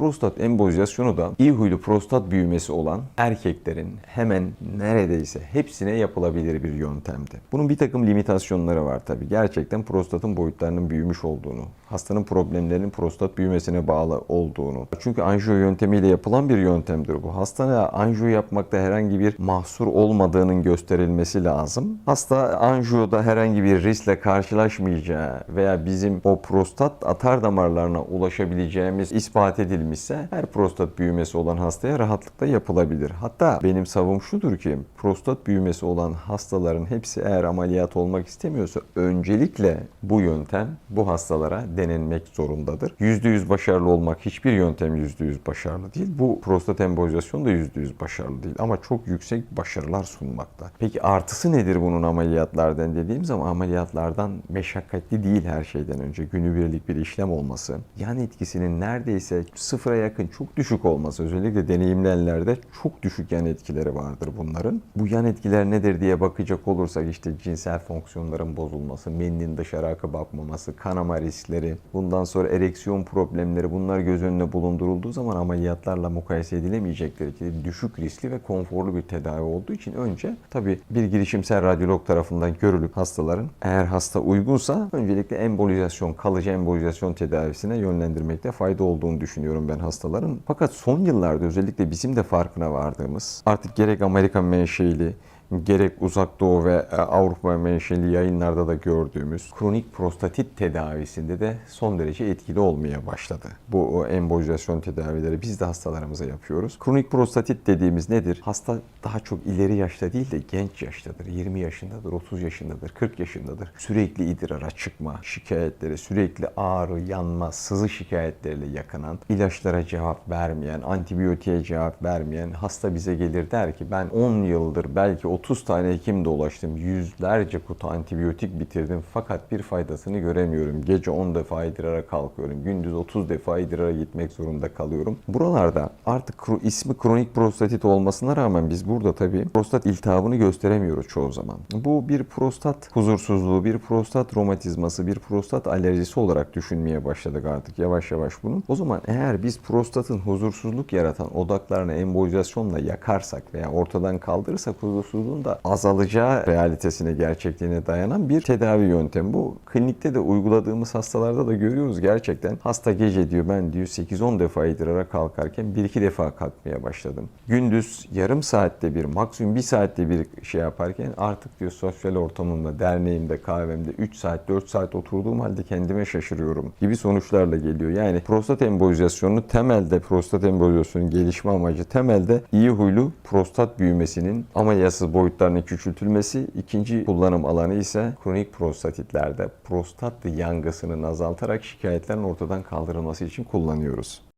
prostat embolizasyonu da iyi huylu prostat büyümesi olan erkeklerin hemen neredeyse hepsine yapılabilir bir yöntemdi. Bunun bir takım limitasyonları var tabii. Gerçekten prostatın boyutlarının büyümüş olduğunu, hastanın problemlerinin prostat büyümesine bağlı olduğunu. Çünkü anjiyo yöntemiyle yapılan bir yöntemdir bu. Hastaya anjiyo yapmakta herhangi bir mahsur olmadığının gösterilmesi lazım. Hasta anjiyoda herhangi bir riskle karşılaşmayacağı veya bizim o prostat atar damarlarına ulaşabileceğimiz ispat edilmişse her prostat büyümesi olan hastaya rahatlıkla yapılabilir. Hatta benim savım şudur ki prostat büyümesi olan hastaların hepsi eğer ameliyat olmak istemiyorsa öncelikle bu yöntem bu hastalara denenmek zorundadır. %100 başarılı olmak hiçbir yöntem %100 başarılı değil. Bu prostat embolizasyonu da %100 başarılı değil ama çok yüksek başarılar sunmakta. Peki artısı nedir bunun ameliyatlardan dediğim zaman ameliyatlardan meşakkatli değil her şeyden önce günübirlik bir işlem olması. Yan etkisinin neredeyse sıfıra yakın çok düşük olması özellikle deneyimlenlerde çok düşük yan etkileri vardır bunların. Bu yan etkiler nedir diye bakacak olursak işte cinsel fonksiyonların bozulması, meninin dışarı akıp akmaması, kanama riskleri, bundan sonra ereksiyon problemleri bunlar göz önüne bulundurulduğu zaman ameliyatlarla mukayese edilemeyecek derecede düşük riskli ve konforlu bir tedavi olduğu için önce tabii bir girişimsel radyolog tarafından görülüp hastaların eğer hasta uygunsa öncelikle embolizasyon, kalıcı embolizasyon tedavisine yönlendirmekte fayda olduğunu düşünüyorum ben hastaların. Fakat son yıllarda özellikle bizim de farkına vardığımız artık gerek Amerika menşeili gerek uzak doğu ve e, Avrupa menşeli yayınlarda da gördüğümüz kronik prostatit tedavisinde de son derece etkili olmaya başladı. Bu embolizasyon tedavileri biz de hastalarımıza yapıyoruz. Kronik prostatit dediğimiz nedir? Hasta daha çok ileri yaşta değil de genç yaştadır. 20 yaşındadır, 30 yaşındadır, 40 yaşındadır. Sürekli idrara çıkma şikayetleri, sürekli ağrı, yanma, sızı şikayetleriyle yakınan, ilaçlara cevap vermeyen, antibiyotiğe cevap vermeyen hasta bize gelir der ki ben 10 yıldır belki 30 tane hekim dolaştım. Yüzlerce kutu antibiyotik bitirdim fakat bir faydasını göremiyorum. Gece 10 defa idrara kalkıyorum. Gündüz 30 defa idrara gitmek zorunda kalıyorum. Buralarda artık ismi kronik prostatit olmasına rağmen biz burada tabii prostat iltihabını gösteremiyoruz çoğu zaman. Bu bir prostat huzursuzluğu, bir prostat romatizması, bir prostat alerjisi olarak düşünmeye başladık artık yavaş yavaş bunu. O zaman eğer biz prostatın huzursuzluk yaratan odaklarını embolizasyonla yakarsak veya ortadan kaldırırsak huzursuzluğun da azalacağı realitesine, gerçekliğine dayanan bir tedavi yöntemi. Bu klinikte de uyguladığımız hastalarda da görüyoruz gerçekten. Hasta gece diyor ben diyor 8-10 defa idrara kalkarken 1-2 defa kalkmaya başladım. Gündüz yarım saatte bir, maksimum 1 saatte bir şey yaparken artık diyor sosyal ortamımda, derneğimde, kahvemde 3 saat, 4 saat oturduğum halde kendime şaşırıyorum gibi sonuçlarla geliyor. Yani prostat embolizasyonu temelde prostat embolizasyonun gelişme amacı temelde iyi huylu prostat büyümesinin ameliyatsız boyutlarının küçültülmesi. İkinci kullanım alanı ise kronik prostatitlerde prostat yangısını azaltarak şikayetlerin ortadan kaldırılması için kullanıyoruz.